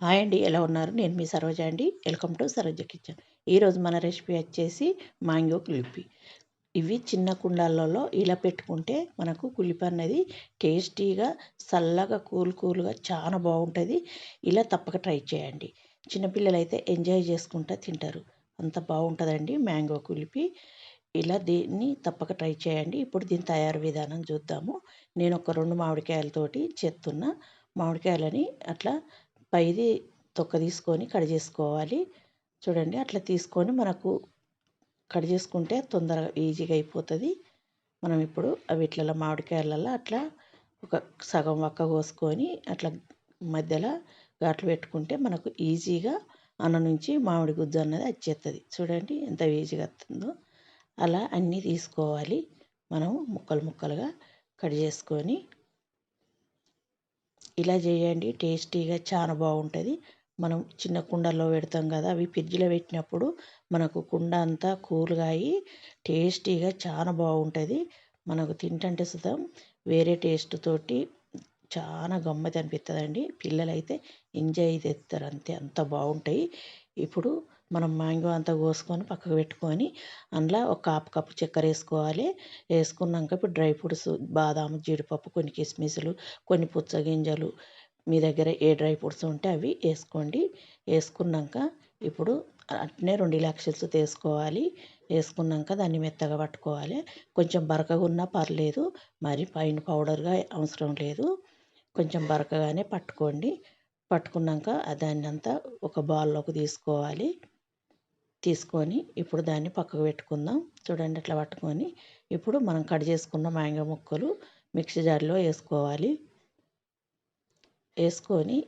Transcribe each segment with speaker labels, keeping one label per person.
Speaker 1: Hi అండి ఎలా ఉన్నారు? నేను మీ సరోజ అండి. Welcome to Saroja kitchen. ఈరోజు మన రెసిపీ వచ్చేసి మ్యాంగో కులిపి ఇవి చిన్న కుండాలలో ఇలా పెట్టుకుంటే మనకు కులిపి అన్నది టేస్టీగా చల్లగా కూల్ కూల్గా చాలా బాగుంటుంది. ఇలా తప్పక ట్రై చేయండి. చిన్నపిల్లలు అయితే ఎంజాయ్ చేసుకుంటూ తింటారు. అంత బాగుంటుందండి మ్యాంగో కులిపి ఇలా దీన్ని తప్పక ట్రై చేయండి. ఇప్పుడు దీని తయారు విధానం చూద్దాము. నేను ఒక రెండు మామిడికాయలతోటి చేస్తున్న మామిడికాయలని అట్లా పైది తొక్క తీసుకొని కట్ చేసుకోవాలి. చూడండి అట్లా తీసుకొని మనకు కట్ చేసుకుంటే తొందరగా ఈజీగా అయిపోతుంది. మనం ఇప్పుడు వీటిలలో మామిడికాయలలో అట్లా ఒక సగం వక్క కోసుకొని అట్లా మధ్యలో ఘాట్లు పెట్టుకుంటే మనకు ఈజీగా అన్న నుంచి మామిడి గుజ్జు అన్నది వచ్చేస్తుంది చూడండి ఎంత ఈజీగా వస్తుందో. అలా అన్నీ తీసుకోవాలి. మనం ముక్కలు ముక్కలుగా కట్ చేసుకొని ఇలా చేయండి టేస్టీగా చాలా బాగుంటుంది. మనం చిన్న కుండల్లో పెడతాం కదా అవి ఫ్రిడ్జ్లో పెట్టినప్పుడు మనకు కుండ అంతా కూల్గా అయ్యి టేస్టీగా చాలా బాగుంటుంది. మనకు తింటుంటే సుతా వేరే టేస్ట్ తోటి చాలా అనిపిస్తుంది అండి పిల్లలైతే ఎంజాయ్ చేస్తారు అంతే అంత బాగుంటాయి. ఇప్పుడు మనం మ్యాంగో అంతా కోసుకొని పక్కకు పెట్టుకొని అందులో ఒక హాఫ్ కప్పు చక్కెర వేసుకోవాలి. వేసుకున్నాక ఇప్పుడు డ్రై ఫ్రూట్స్ బాదాం జీడిపప్పు కొన్ని కిస్మిస్లు కొన్ని పుచ్చగింజలు మీ దగ్గర ఏ డ్రై ఫ్రూట్స్ ఉంటే అవి వేసుకోండి. వేసుకున్నాక ఇప్పుడు అట్నే రెండు ఇలాక్షల్స్ తీసుకోవాలి. వేసుకున్నాక దాన్ని మెత్తగా పట్టుకోవాలి. కొంచెం బరకగా ఉన్నా పర్లేదు మరి పైన పౌడర్గా అవసరం లేదు. కొంచెం బరకగానే పట్టుకోండి. పట్టుకున్నాక దాన్ని అంతా ఒక బౌల్లోకి తీసుకోవాలి. తీసుకొని ఇప్పుడు దాన్ని పక్కకు పెట్టుకుందాం. చూడండి అట్లా పట్టుకొని ఇప్పుడు మనం కట్ చేసుకున్న మ్యాంగో ముక్కలు మిక్సీ జార్లో వేసుకోవాలి. వేసుకొని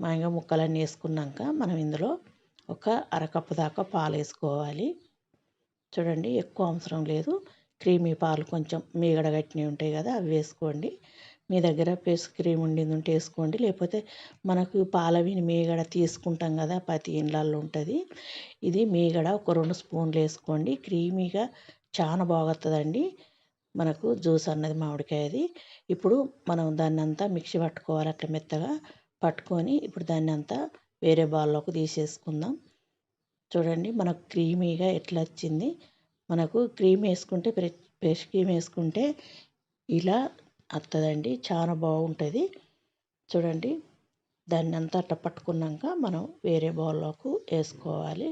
Speaker 1: మ్యాంగో ముక్కలన్నీ వేసుకున్నాక మనం ఇందులో ఒక అరకప్పు దాకా పాలు వేసుకోవాలి. చూడండి ఎక్కువ అవసరం లేదు. క్రీమీ పాలు కొంచెం మీగడ కట్టినవి ఉంటాయి కదా అవి వేసుకోండి. మీ దగ్గర ఫేస్ క్రీమ్ ఉండింది ఉంటే వేసుకోండి. లేకపోతే మనకు పాలవిని మీగడ తీసుకుంటాం కదా ప్రతి ఇండ్లల్లో ఉంటుంది. ఇది మీగడ ఒక రెండు స్పూన్లు వేసుకోండి. క్రీమీగా చాలా బాగుతుందండి మనకు జ్యూస్ అన్నది మామిడికాయది. ఇప్పుడు మనం దాన్ని అంతా మిక్సీ పట్టుకోవాలి అట్లా మెత్తగా పట్టుకొని ఇప్పుడు దాన్ని అంతా వేరే బౌల్లోకి తీసేసుకుందాం. చూడండి మనకు క్రీమీగా ఎట్లా వచ్చింది. మనకు క్రీమ్ వేసుకుంటే ఫ్రెష్ క్రీమ్ వేసుకుంటే ఇలా వస్తుందండి చాలా బాగుంటుంది. చూడండి. దాన్ని అంతా అట్ట పట్టుకున్నాక మనం వేరే బౌల్లోకి వేసుకోవాలి.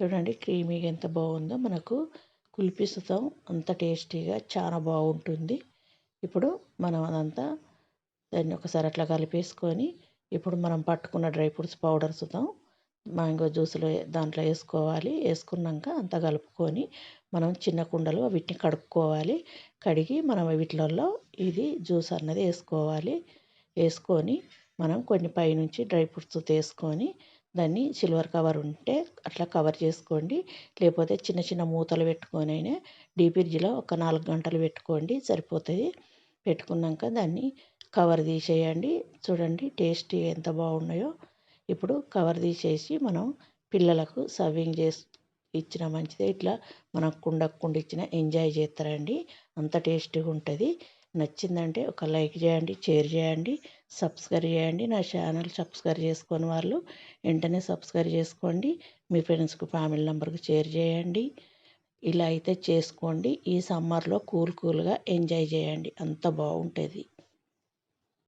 Speaker 1: చూడండి క్రీమీగా ఎంత బాగుందో మనకు కులిపిస్తాం. అంత టేస్టీగా చాలా బాగుంటుంది. ఇప్పుడు మనం అదంతా దాన్ని ఒకసారి అట్లా కలిపేసుకొని ఇప్పుడు మనం పట్టుకున్న డ్రై ఫ్రూట్స్ పౌడర్ సుతాం మ్యాంగో జ్యూస్లో దాంట్లో వేసుకోవాలి వేసుకున్నాక అంతా కలుపుకొని మనం చిన్న కుండలో వీటిని కడుక్కోవాలి. కడిగి మనం వీటిలలో ఇది జ్యూస్ అన్నది వేసుకోవాలి వేసుకొని మనం కొన్ని పైనుంచి డ్రై ఫ్రూట్స్ వేసుకొని దాన్ని సిల్వర్ కవర్ ఉంటే అట్లా కవర్ చేసుకోండి. లేకపోతే చిన్న చిన్న మూతలు పెట్టుకొని అయినా డీప్ ఒక నాలుగు గంటలు పెట్టుకోండి. సరిపోతుంది. పెట్టుకున్నాక దాన్ని కవర్ తీసేయండి. చూడండి టేస్టీ ఎంత బాగున్నాయో. ఇప్పుడు కవర్ తీసేసి మనం పిల్లలకు సర్వింగ్ చేసి ఇచ్చిన మంచిదే. ఇట్లా మనం కుండ కుండ ఇచ్చిన ఎంజాయ్ చేస్తారండి. అంత టేస్టీగా ఉంటుంది. నచ్చిందంటే ఒక లైక్ చేయండి షేర్ చేయండి సబ్స్క్రైబ్ చేయండి. నా ఛానల్ సబ్స్క్రైబ్ చేసుకొని వాళ్ళు వెంటనే సబ్స్క్రైబ్ చేసుకోండి. మీ ఫ్రెండ్స్కి ఫ్యామిలీ నెంబర్కి షేర్ చేయండి. ఇలా అయితే చేసుకోండి. ఈ సమ్మర్లో కూల్ కూల్గా ఎంజాయ్ చేయండి. అంత బాగుంటుంది.